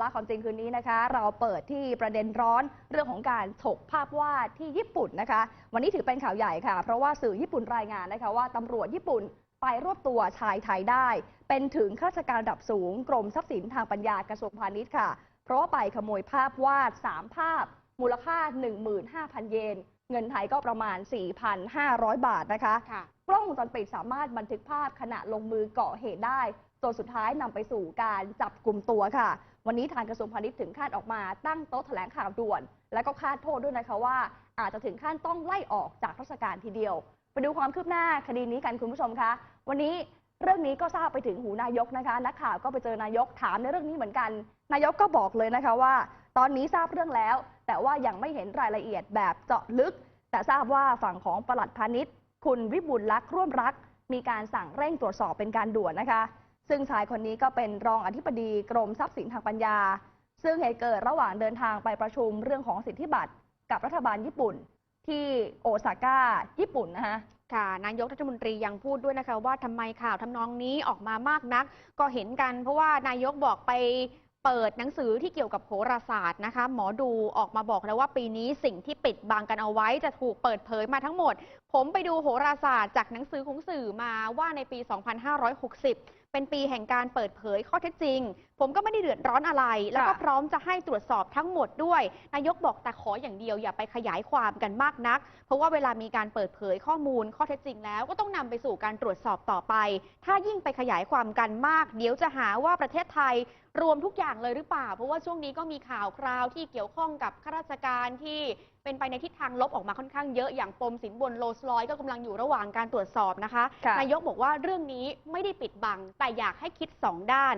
ลาความจริงคืนนี้นะคะ เราเปิดที่ประเด็นร้อนเรื่องของการถกภาพวาดที่ญี่ปุ่นนะคะ วันนี้ถือเป็นข่าวใหญ่ค่ะ เพราะว่าสื่อญี่ปุ่นรายงานนะคะว่าตำรวจญี่ปุ่นไปรวบตัวชายไทยได้ เป็นถึงข้าราชการระดับสูง กรมทรัพย์สินทางปัญญากระทรวงพาณิชย์ค่ะ เพราะว่าไปขโมยภาพวาด 3 ภาพ มูลค่า 15,000 เยน เงินไทยก็ประมาณ 4,500 บาทนะคะค่ะกล้องวงจรปิดสามารถบันทึกภาพขณะลงมือก่อเหตุได้จนสุดท้ายนำไปสู่การจับกลุ่มตัวค่ะ วันนี้ทางกระทรวงพาณิชย์ถึงขั้นออกมาตั้งโต๊ะแถลงข่าวด่วน และก็คาดโทษด้วยนะคะว่า อาจจะถึงขั้นต้องไล่ออกจากราชการทีเดียว ไปดูความคืบหน้าคดีนี้กันคุณผู้ชมคะ วันนี้เรื่องนี้ก็ทราบไปถึงหูนายกนะคะ นักข่าวก็ไปเจอนายกถามในเรื่องนี้เหมือนกัน นายกก็บอกเลยนะคะว่า ตอนนี้ทราบเรื่องแล้ว แต่ว่ายังไม่เห็นรายละเอียดแบบเจาะลึก แต่ทราบว่าฝั่งของปลัดพาณิชย์ คุณวิบุลลักษ์ร่วมรัก มีการสั่งเร่งตรวจสอบเป็นการด่วนนะคะ ซึ่งชายคนนี้ก็เป็นรองอธิบดีกรมทรัพย์สินทางปัญญา ซึ่งเหตุเกิดระหว่างเดินทางไปประชุมเรื่องของสิทธิบัตรกับรัฐบาลญี่ปุ่นที่โอซาก้าญี่ปุ่นนะคะค่ะนายกรัฐมนตรียังพูดด้วยนะคะว่าทำไมข่าวทำนองนี้ออกมามากนัก ก็เห็นกันเพราะว่านายกบอกไปเปิดหนังสือที่เกี่ยวกับโหราศาสตร์นะคะ หมอดูออกมาบอกแล้วว่าปีนี้สิ่งที่ปิดบังกันเอาไว้จะถูกเปิดเผยมาทั้งหมด ผมไปดูโหราศาสตร์จากหนังสือของสื่อมาว่าในปี 2560 เป็นปีแห่งการเปิดเผยข้อเท็จจริง ผมก็ไม่ได้เดือดร้อนอะไร แล้วก็ค่ะพร้อมจะให้ตรวจสอบทั้งหมดด้วย นายกบอกแต่ขออย่างเดียวอย่าไปขยายความกันมากนัก เพราะว่าเวลามีการเปิดเผยข้อมูลข้อเท็จจริงแล้วก็ต้องนำไปสู่การตรวจสอบต่อไป ถ้ายิ่งไปขยายความกันมาก เดี๋ยวจะหาว่าประเทศไทย รวมทุกอย่างเลยหรือเปล่า เพราะว่าช่วงนี้ก็มีข่าวคราวที่เกี่ยวข้องกับข้าราชการที่เป็นไปในทิศทางลบออกมาค่อนข้างเยอะอย่างปมสินบนโลสลอยก็กำลังอยู่ระหว่างการตรวจสอบนะคะค่ะนายกบอกว่าเรื่องนี้ไม่ได้ปิดบัง แต่อยากให้คิดสองด้าน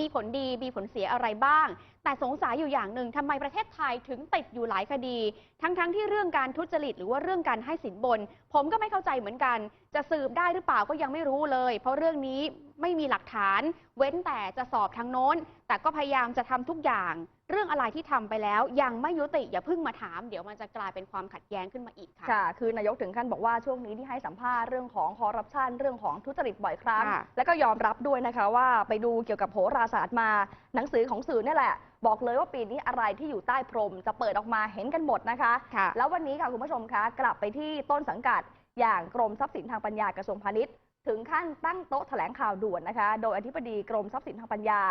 มีผลดีมีผลเสียอะไรบ้าง แต่สงสัยอยู่อย่างหนึ่งทำไมประเทศไทยถึงติดอยู่หลายคดี ทั้งๆทที่เรื่องการทุจริตหรือว่าเรื่องการให้สินบน ผมก็ไม่เข้าใจเหมือนกัน จะสืบได้หรือเปล่าก็ยังไม่รู้เลย เพราะเรื่องนี้ ไม่มีหลักฐาน เว้นแต่จะสอบทางโน้น แต่ก็พยายามจะทำทุกอย่าง เรื่องอะไรที่ทำไปแล้ว ยังไม่ยุติอย่าเพิ่งมาถาม เดี๋ยวมันจะกลายเป็นความขัดแย้งขึ้นมาอีกค่ะค่ะคือนายกถึงขั้นบอกว่าช่วงนี้ที่ให้สัมภาษณ์เรื่องของคอร์รัปชันเรื่องของทุจริตบ่อยครั้งค่ะแล้วก็ยอมรับด้วยนะคะว่าไปดูเกี่ยวกับโหราศาสตร์มา หนังสือของสื่อเนี่ยแหละบอกเลยว่าปีนี้อะไรที่อยู่ใต้พรม จะเปิดออกมาเห็นกันหมดนะคะค่ะแล้ววันนี้ค่ะคุณผู้ชมคะกลับไปที่ต้นสังกัดอย่างกรมทรัพย์สินทางปัญญากระทรวงพาณิชย์ ถึงขั้นตั้งโต๊ะแถลงข่าวด่วนนะคะ โดยอธิบดีกรมทรัพย์สินทางปัญญา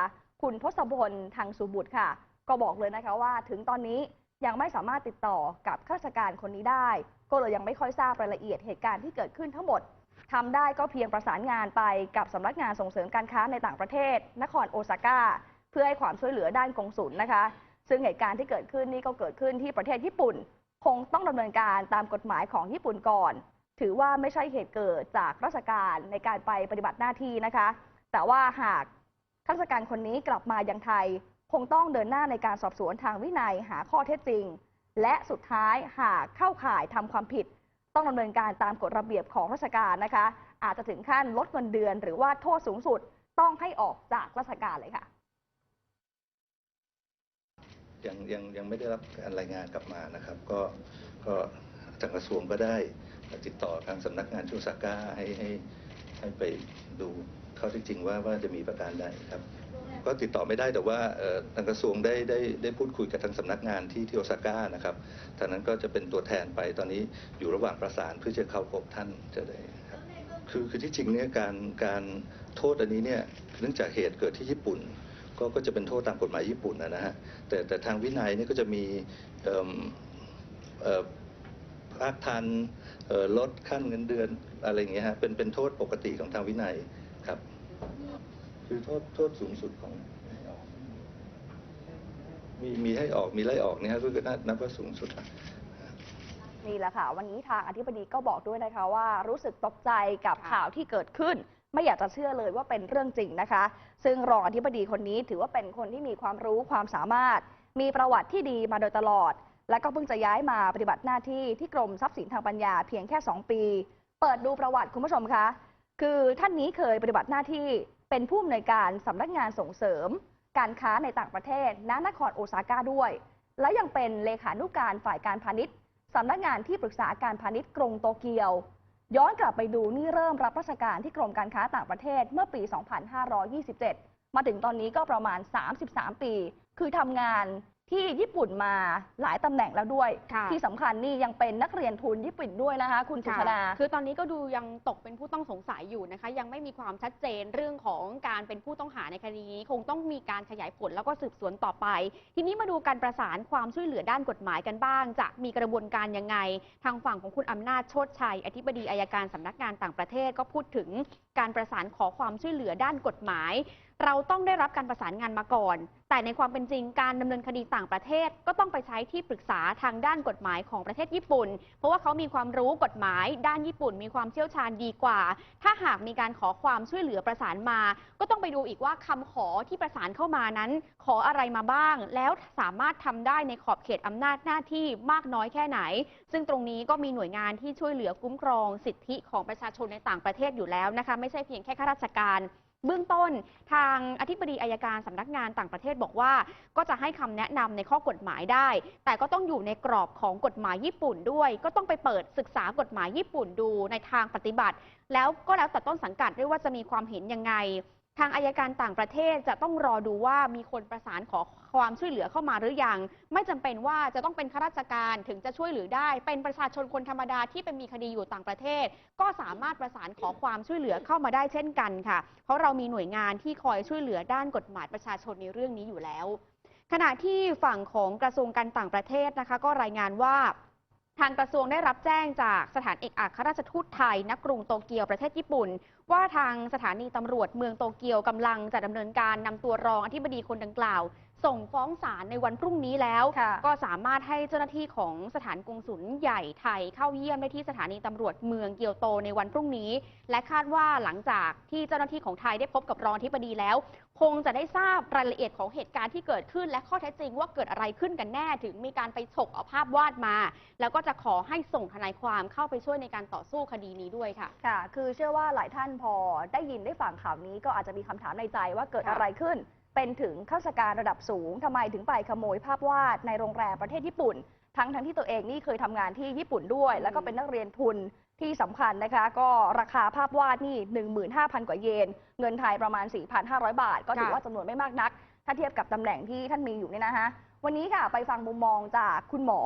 คุณทศพลทางสุบุตรค่ะ ก็บอกเลยนะคะว่าถึงตอนนี้ยังไม่สามารถติดต่อกับข้าราชการคนนี้ได้ ก็เลยยังไม่ค่อยทราบรายละเอียดเหตุการณ์ที่เกิดขึ้นทั้งหมดทำได้ก็เพียงประสานงานไปกับสำนักงานส่งเสริมการค้าในต่างประเทศ นครโอซาก้า เพื่อให้ความช่วยเหลือด้านกงสุลนะคะ ซึ่งเหตุการณ์ที่เกิดขึ้นนี่ก็เกิดขึ้นที่ประเทศญี่ปุ่น คงต้องดำเนินการตามกฎหมายของญี่ปุ่นก่อน ถือว่าไม่ใช่เหตุเกิดจากราชการในการไปปฏิบัติหน้าที่นะคะ แต่ว่าหากข้าราชการคนนี้กลับมายังไทย คงต้องเดินหน้าในการสอบสวนทางวินัยหาข้อเท็จจริง และสุดท้ายหากเข้าข่ายทำความผิด ต้องดำเนินการตามกฎระเบียบของราชการนะคะ อาจจะถึงขั้นลดเงินเดือน หรือว่าโทษสูงสุดต้องให้ออกจากราชการเลยค่ะยังยังยังไม่ได้รับการรายงานกลับมานะครับ ก็ก็ทางกระทรวงก็ได้ ติดต่อทางสำนักงานชุซาก้าให้ให้ให้ไปดูข้อท็จจริงว่าว่าจะมีประการใดครับ ก็ติดต่อไม่ได้แต่ว่าทางกระทรวงได้ได้ได้พูดคุยกับทางสำนักงานที่ที่โอซาก้านะครับทางนั้นก็จะเป็นตัวแทนไปตอนนี้อยู่ระหว่างประสานเพื่อจะเข้าพบท่านจะได้ครับคือคือที่จริงเนี่ยการการโทษอันนี้เนี่ยเนื่องจากเหตุเกิดที่ญี่ปุ่นก็ก็จะเป็นโทษตามกฎหมายญี่ปุ่นนะฮะแต่แต่ทางวินัยนี่ก็จะมี เอิ่มเอ่อภาคทันเอ่อลดขั้นเงินเดือนอะไรอย่างเงี้ยฮะเป็นเป็นโทษปกติของทางวินัยครับ คือโทษโทษสูงสุดของมีมีให้ออกมีไล่ออกเนี่ยฮะก็นับนับว่าสูงสุดละนี่แหละค่ะ วันนี้ทางอธิบดีก็บอกด้วยนะคะว่ารู้สึกตกใจกับค่ะข่าวที่เกิดขึ้น ไม่อยากจะเชื่อเลยว่าเป็นเรื่องจริงนะคะ ซึ่งรองอธิบดีคนนี้ถือว่าเป็นคนที่มีความรู้ความสามารถ มีประวัติที่ดีมาโดยตลอด และก็เพิ่งจะย้ายมาปฏิบัติหน้าที่ที่กรมทรัพย์สินทางปัญญาเพียงแค่ 2 ปี เปิดดูประวัติคุณผู้ชมคะ คือท่านนี้เคยปฏิบัติหน้าที่เป็นผู้อำนวยการสำนักงานส่งเสริม การค้าในต่างประเทศณนครโอซาก้าด้วย และยังเป็นเลขานุการฝ่ายการพาณิชย์สำนักงานที่ปรึกษาการพาณิชย์กรุงโตเกียว ย้อนกลับไปดูนี่เริ่มรับราชการที่กรมการค้าต่างประเทศเมื่อปี 2527 มาถึงตอนนี้ก็ประมาณ 33 ปี คือทำงาน ที่ญี่ปุ่นมาหลายตำแหน่งแล้วด้วย ค่ะ ที่สำคัญนี่ยังเป็นนักเรียนทุนญี่ปุ่นด้วยนะคะ คุณสุชาดาค่ะคือตอนนี้ก็ดูยังตกเป็นผู้ต้องสงสัยอยู่นะคะ ยังไม่มีความชัดเจนเรื่องของการเป็นผู้ต้องหาในคดีนี้ คงต้องมีการขยายผลแล้วก็สืบสวนต่อไป ทีนี้มาดูการประสานความช่วยเหลือด้านกฎหมายกันบ้าง จะมีกระบวนการยังไง ทางฝั่งของคุณอำนาจโชติชัย อธิบดีอายการสำนักงานต่างประเทศก็พูดถึงการประสานขอความช่วยเหลือด้านกฎหมาย เราต้องได้รับการประสานงานมาก่อน แต่ในความเป็นจริงการดำเนินคดีต่างประเทศ ก็ต้องไปใช้ที่ปรึกษาทางด้านกฎหมายของประเทศญี่ปุ่น เพราะว่าเขามีความรู้กฎหมาย ด้านญี่ปุ่น มีความเชี่ยวชาญดีกว่า ถ้าหากมีการขอความช่วยเหลือประสานมา ก็ต้องไปดูอีกว่าคำขอที่ประสานเข้ามานั้น ขออะไรมาบ้าง แล้วสามารถทำได้ในขอบเขตอำนาจหน้าที่มากน้อยแค่ไหน ซึ่งตรงนี้ก็มีหน่วยงานที่ช่วยเหลือคุ้มครอง สิทธิของประชาชนในต่างประเทศอยู่แล้วนะคะไม่ใช่เพียงแค่ข้าราชการ เบื้องต้นทางอธิบดีอายการสำนักงานต่างประเทศบอกว่า ก็จะให้คำแนะนำในข้อกฎหมายได้ แต่ก็ต้องอยู่ในกรอบของกฎหมายญี่ปุ่นด้วย ก็ต้องไปเปิดศึกษากฎหมายญี่ปุ่นดูในทางปฏิบัติ แล้วก็แล้วแต่ต้นสังกัดด้วยว่าจะมีความเห็นยังไงางอายการต่างประเทศจะต้องรอดูว่ามีคนประสานขอความช่วยเหลือเข้ามาหรือยัง ไม่จำเป็นว่าจะต้องเป็นข้าราชการถึงจะช่วยเหลือได้ เป็นประชาชนคนธรรมดาที่เป็นมีคดีอยู่ต่างประเทศ ก็สามารถประสานขอความช่วยเหลือเข้ามาได้เช่นกันค่ะ เพราะเรามีหน่วยงานที่คอยช่วยเหลือด้านกฎหมายประชาชนในเรื่องนี้อยู่แล้ว ขณะที่ฝั่งของกระทรวงการต่างประเทศนะคะ ก็รายงานว่า ทางกระทรวงได้รับแจ้งจากสถานเอกอัครราชทูตไทยณกรุงโตเกียวประเทศญี่ปุ่น ว่าทางสถานีตำรวจเมืองโตเกียวกำลังจะดำเนินการนำตัวรองอธิบดีคนดังกล่าว ส่งฟ้องศาลในวันพรุ่งนี้แล้วค่ะก็สามารถให้เจ้าหน้าที่ของสถานกงสุลใหญ่ไทยเข้าเยี่ยมได้ที่สถานีตำรวจเมืองเกียวโตในวันพรุ่งนี้ และคาดว่าหลังจากที่เจ้าหน้าที่ของไทยได้พบกับรองอธิบดีแล้ว คงจะได้ทราบรายละเอียดของเหตุการณ์ที่เกิดขึ้น และข้อเท็จจริงว่าเกิดอะไรขึ้นกันแน่ถึงมีการไปฉกเอาภาพวาดมา แล้วก็จะขอให้ส่งทนายความเข้าไปช่วยในการต่อสู้คดีนี้ด้วยค่ะ ค่ะ คือเชื่อว่าหลายท่านพอได้ยินได้ฟังข่าวนี้ก็อาจจะมีคำถามในใจว่าเกิดค่ะอะไรขึ้น เป็นถึงข้าราชการระดับสูงทำไมถึงไปขโมยภาพวาดในโรงแรมประเทศญี่ปุ่น ทั้งทั้งที่ตัวเองนี่เคยทำงานที่ญี่ปุ่นด้วย แล้วก็เป็นนักเรียนทุนที่สำคัญนะคะ ก็ราคาภาพวาดนี่ 15,000 กว่าเยน เงินไทยประมาณ 4,500 บาท ก็ถือว่าจำนวนไม่มากนัก ถ้าเทียบกับตำแหน่งที่ท่านมีอยู่เนี่ยนะคะ วันนี้ค่ะไปฟังมุมมองจากคุณหมอ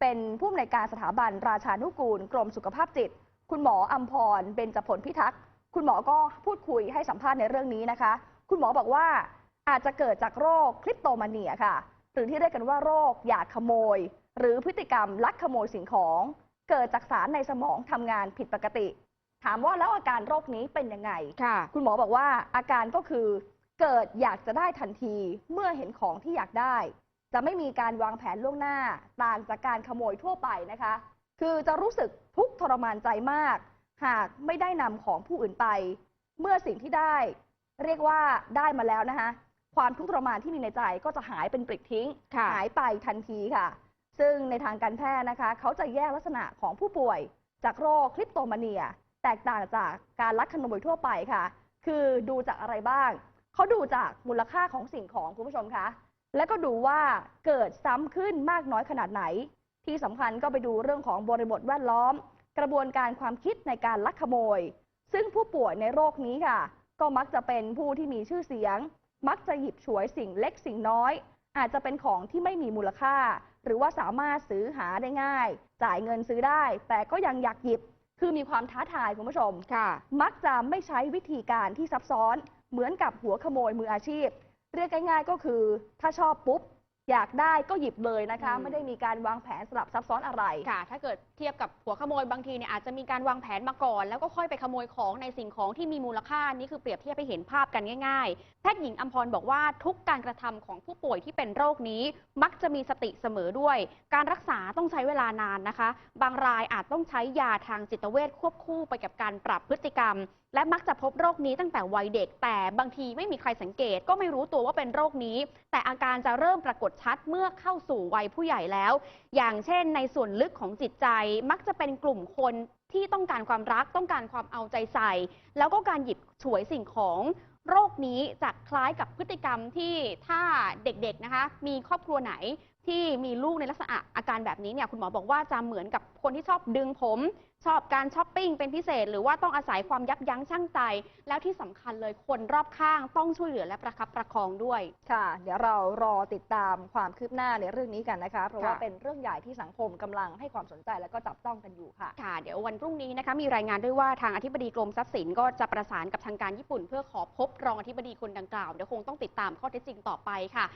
เป็นผู้อำนวยการสถาบันราชานุกูล กรมสุขภาพจิต คุณหมออัมพรเบญจผลพิทักษ์คุณหมอก็พูดคุยให้สัมภาษณ์ในเรื่องนี้นะคะ คุณหมอบอกว่า อาจจะเกิดจากโรคคลิปโตมาเนียค่ะ หรือที่เรียกกันว่าโรคอยากขโมย หรือพฤติกรรมลักขโมยสิ่งของ เกิดจากสารในสมองทำงานผิดปกติ ถามว่าแล้วอาการโรคนี้เป็นยังไง ค่ะ คุณหมอบอกว่าอาการก็คือ เกิดอยากจะได้ทันทีเมื่อเห็นของที่อยากได้ จะไม่มีการวางแผนล่วงหน้า ต่างจากการขโมยทั่วไปนะคะ คือจะรู้สึกทุกข์ทรมานใจมาก หากไม่ได้นำของผู้อื่นไป เมื่อสิ่งที่ได้ เรียกว่าได้มาแล้วนะคะ ความทุกข์ทรมานที่มีในใจก็จะหายเป็นปลิดทิ้ง ค่ะหายไปทันทีค่ะ ซึ่งในทางการแพทย์นะคะ เขาจะแยกลักษณะของผู้ป่วย จากโรคคลิปโตมาเนีย แตกต่างจากการลักขโมยทั่วไปค่ะ คือดูจากอะไรบ้าง เขาดูจากมูลค่าของสิ่งของคุณผู้ชมคะแล้วก็ดูว่าเกิดซ้ำขึ้นมากน้อยขนาดไหน ที่สำคัญก็ไปดูเรื่องของบริบทแวดล้อม กระบวนการความคิดในการลักขโมย ซึ่งผู้ป่วยในโรคนี้ค่ะ ก็มักจะเป็นผู้ที่มีชื่อเสียง มักจะหยิบฉวยสิ่งเล็กสิ่งน้อย อาจจะเป็นของที่ไม่มีมูลค่า หรือว่าสามารถซื้อหาได้ง่าย จ่ายเงินซื้อได้ แต่ก็ยังอยากหยิบคือมีความท้าทายคุณผู้ชมค่ะ มักจะไม่ใช้วิธีการที่ซับซ้อน เหมือนกับหัวขโมยมืออาชีพ เรียกง่ายๆก็คือ ถ้าชอบปุ๊บ อยากได้ก็หยิบเลยนะคะ อืม ไม่ได้มีการวางแผนสลับซับซ้อนอะไร ค่ะ ถ้าเกิดเทียบกับหัวขโมยบางทีเนี่ยอาจจะมีการวางแผนมาก่อน แล้วก็ค่อยไปขโมยของในสิ่งของที่มีมูลค่านี่คือเปรียบเทียบให้เห็นภาพกันง่ายๆแพทย์หญิงอัมพรบอกว่าทุกการกระทำของผู้ป่วยที่เป็นโรคนี้ มักจะมีสติเสมอด้วย การรักษาต้องใช้เวลานานนะคะ บางรายอาจต้องใช้ยาทางจิตเวชควบคู่ไปกับการปรับพฤติกรรม และมักจะพบโรคนี้ตั้งแต่วัยเด็ก แต่บางทีไม่มีใครสังเกต ก็ไม่รู้ตัวว่าเป็นโรคนี้ แต่อาการจะเริ่มปรากฏชัดเมื่อเข้าสู่วัยผู้ใหญ่แล้ว อย่างเช่น ในส่วนลึกของจิตใจ มักจะเป็นกลุ่มคนที่ต้องการความรักต้องการความเอาใจใส่ แล้วก็การหยิบฉวยสิ่งของโรคนี้จะคล้ายกับพฤติกรรมที่ถ้าเด็กๆนะคะ มีครอบครัวไหน ที่มีลูกในลักษณะอาการแบบนี้เนี่ยคุณหมอบอกว่าจะเหมือนกับคนที่ชอบดึงผม ชอบการช้อปปิ้งเป็นพิเศษ หรือว่าต้องอาศัยความยับยั้งชั่งใจ แล้วที่สำคัญเลยคนรอบข้างต้องช่วยเหลือและประคับประคองด้วย ค่ะ เดี๋ยวเรารอติดตามความคืบหน้าในเรื่องนี้กันนะคะ เพราะว่าค่ะ เป็นเรื่องใหญ่ที่สังคมกำลังให้ความสนใจและก็จับต้องกันอยู่ค่ะ ค่ะเดี๋ยววันพรุ่งนี้นะคะมีรายงานด้วยว่าทางอธิบดีกรมทรัพย์สินก็จะประสานกับทางการญี่ปุ่น เพื่อขอพบรองอธิบดีคนดังกล่าวเดี๋ยวคงต้องติดตามข้อเท็จจริงต่อไปค่ะ